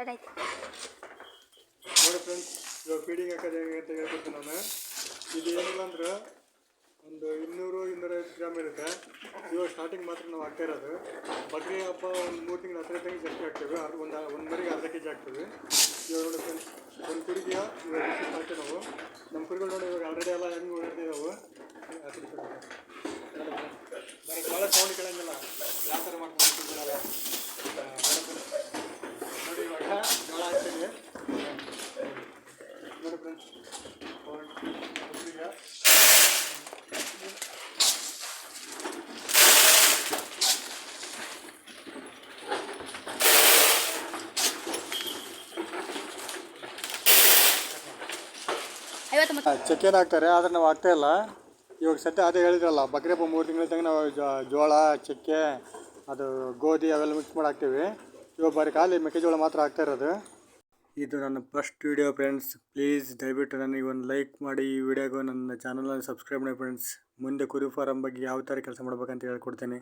Start ಆಯ್ತು. ನೋಡಿ friends ಇವಾಗ ಫೀಡಿಂಗ್ ಹಾಕೋದು ಹೆಂಗೆ ಅಂತ ಹೇಳ್ಕೊಡ್ತೀನಿ ನಾನು. ಇದು ಏನಿಲ್ಲ ಅಂದ್ರೆ ಒಂದು ಇನ್ನೂರು ಇನ್ನೂರೈವತ್ತು ಗ್ರಾಮ್ ಇರುತ್ತೆ. ಇವಾಗ ಸ್ಟಾರ್ಟಿಂಗ್ ಮಾತ್ರ ನಾವು ಹಾಕ್ತಾ ಇರೋದು. ಬಕ್ರಿ ಹಬ್ಬ ಒಂದು ಮೂರು ತಿಂಗಳು ಹತ್ತಿರ ತಿಂಗಳು ಜಾಸ್ತಿ ಹಾಕ್ತೇವೆ. ಅದು ಒಂದು ಒಂದು ಮರಿಗೆ ಅರ್ಧ ಕೆ ಜಿ ಹಾಕ್ತೀವಿ. ಇವಾಗ ನೋಡಿ ಫ್ರೆಂಡ್ಸ್ ಒಂದು ಕುರಿಗೆ ಇವಾಗ ಹಾಕ್ತೀವಿ ನಾವು ನಮ್ಮ ಕುರಿಗಳು ನೋಡಿ ಇವಾಗ ಆಲ್ರೆಡಿ ಎಲ್ಲ ಹೆಂಗೆ ಓಡಿರ್ತಿದ್ದಾವೆ ಬರೀ ಭಾಳ ಸೌಂಡ್ ಕೇಳಂಗಿಲ್ಲ ಯಾವ ಥರ ಮಾಡ್ಕೊಂಡು ಕುರಿಗಳೆಲ್ಲ. ಆ, ನೋಡಿ ಇವಾಗ ಜೋಳ ಹಾಕ್ತೀನಿ ನೋಡಿ ಫ್ರೆಂಡ್ಸ್ ಕುರಿಗೆ ಐವತ್ತು ಮತ್ತು ಚಕ್ಕೆನ ಹಾಕ್ತಾರೆ ಆದರೆ ನಾವು ಹಾಕ್ತಾ ಇಲ್ಲ. ಇವಾಗ ಸದ್ಯ ಅದೇ ಹೇಳಿದ್ರಲ್ಲ ಬಕ್ರಿ ಹಬ್ಬ ಮೂರು ತಿಂಗಳ ತಂಗ ನಾವು ಜೋ- ಜೋಳ ಚಕ್ಕೆ ಅದು ಗೋಧಿ ಅವೆಲ್ಲ ಮಿಕ್ಸ್ ಮಾಡಿ ಹಾಕ್ತೀವಿ. ಇವಾಗ ಬರೀ ಖಾಲಿ ಮೆಕ್ಕೆಜೋಳ ಮಾತ್ರ ಹಾಕ್ತಾ ಇರೋದು. ಇದು ನನ್ನ ಫಸ್ಟ್ ವಿಡಿಯೋ ಫ್ರೆಂಡ್ಸ್ ಪ್ಲೀಸ್ ದಯವಿಟ್ಟು ನನಗೆ ಒಂದು ಲೈಕ್ ಮಾಡಿ ಈ ವಿಡಿಯೋಗೂ ನನ್ನ ಚಾನಲನ್ನು ಸಬ್ಸ್ಕ್ರೈಬ್ ಮಾಡಿ ಫ್ರೆಂಡ್ಸ್ ಮುಂದೆ ಕುರಿ ಫಾರಮ್ ಬಗ್ಗೆ ಯಾವ ಥರ ಕೆಲಸ ಮಾಡ್ಬೇಕಂತ ಹೇಳ್ಕೊಡ್ತೀನಿ.